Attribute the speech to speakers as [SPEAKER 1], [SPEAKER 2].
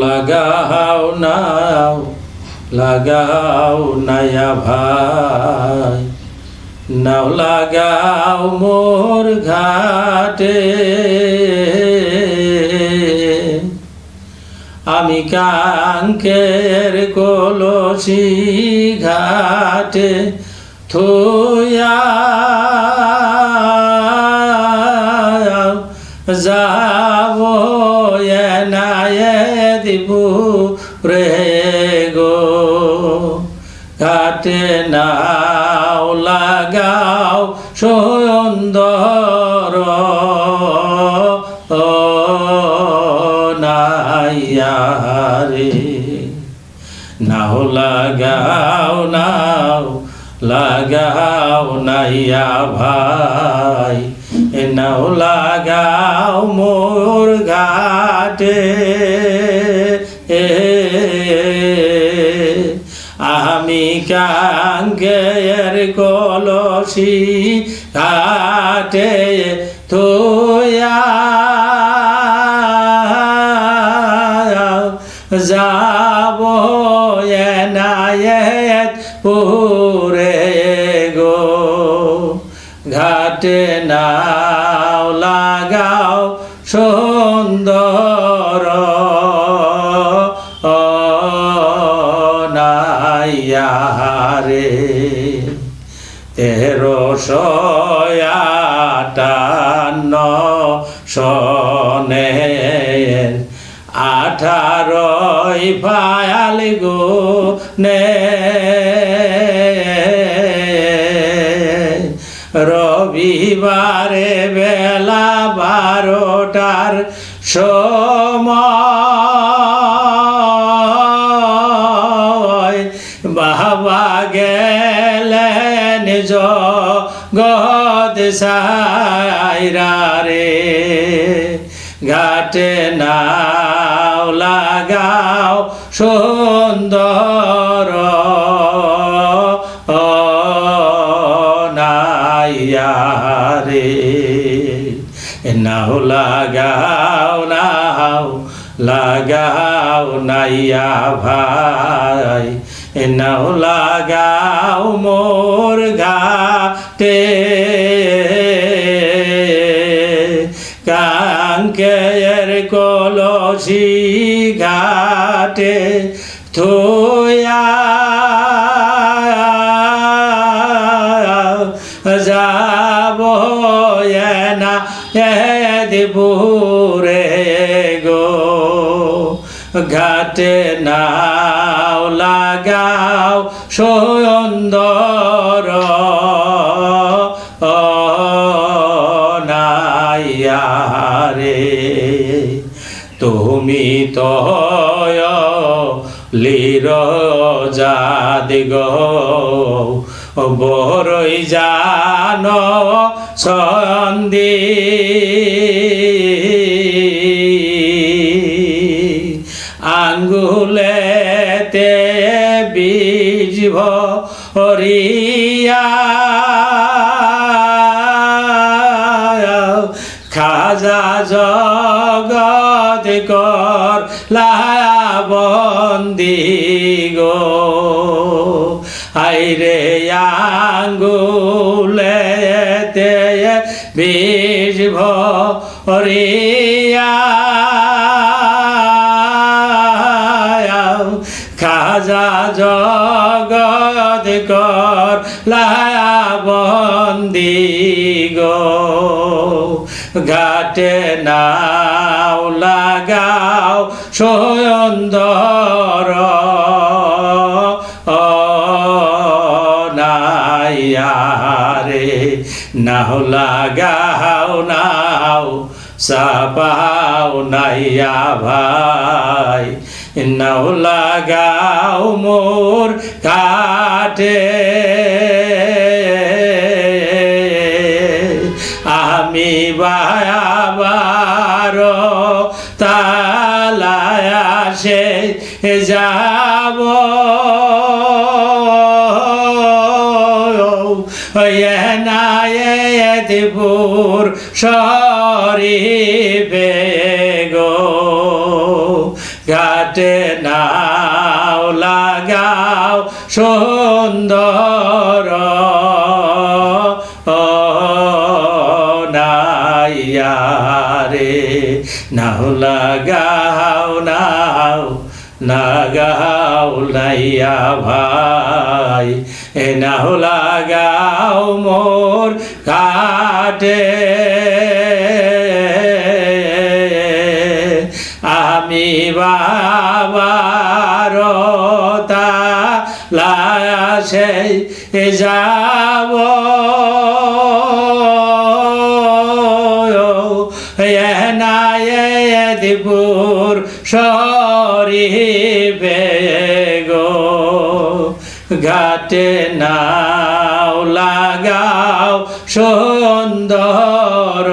[SPEAKER 1] লাগাও নাও লাগাও নায়া ভাই। নাও লাগাও মোর ঘাটে। আমি কাঙ্কের কলসি ঘাটে থুয়া ঘাটে নাও লাগাও সুন্দর। নাইয়ারে, নাও লাগাও নাও লাগাও নাইয়া ভাই। নাও লাগাও মোর ঘাটে। কাঙ্গের কলসি ঘাটে তোয়া যাব এনায়েত পুরে গো ঘাটে নাও নাইয়ারে তেরো আটান্ন সনে আঠারোই ফায়াল গো নে রবিবারে বেলা বারোটার সময় জগৎ সাইরা রে। ঘাটে নাও লাগাও সুন্দর নাইয়ারে নাও লাগাও লাগাও নাইয়া ভাই নাও লাগাও মোর ঘাটে। কাঙ্কের কলসি ঘাটে থুয়া ঘাটে নাও লাগাও সুন্দর নাইয়ারে তুমি তো লির গো বরই জান সন্দি খাজা জগত কর লাবন্দি গো। আইরে আঙ্গুলেতে ঘাটে নাও লাগাও সুন্দর নাইয়ারে নাও লাগাও, নাও সাপাও নাইয়া ভাই নাও লাগাও মোর কাটে আসে যাব। এনায়েতপুর শরীফে গো। ঘাট নাও লাগাও সুন্দর। ও নাইয়া রে নাও লাগাও নাও লাগাও লাইয়া ভাই। এ নাও লাগাও মোর কাটে। আমি বাবার তা লাশে যাব। দিপুর সরিবে গো। ঘাটে নাও লাগাও সুন্দর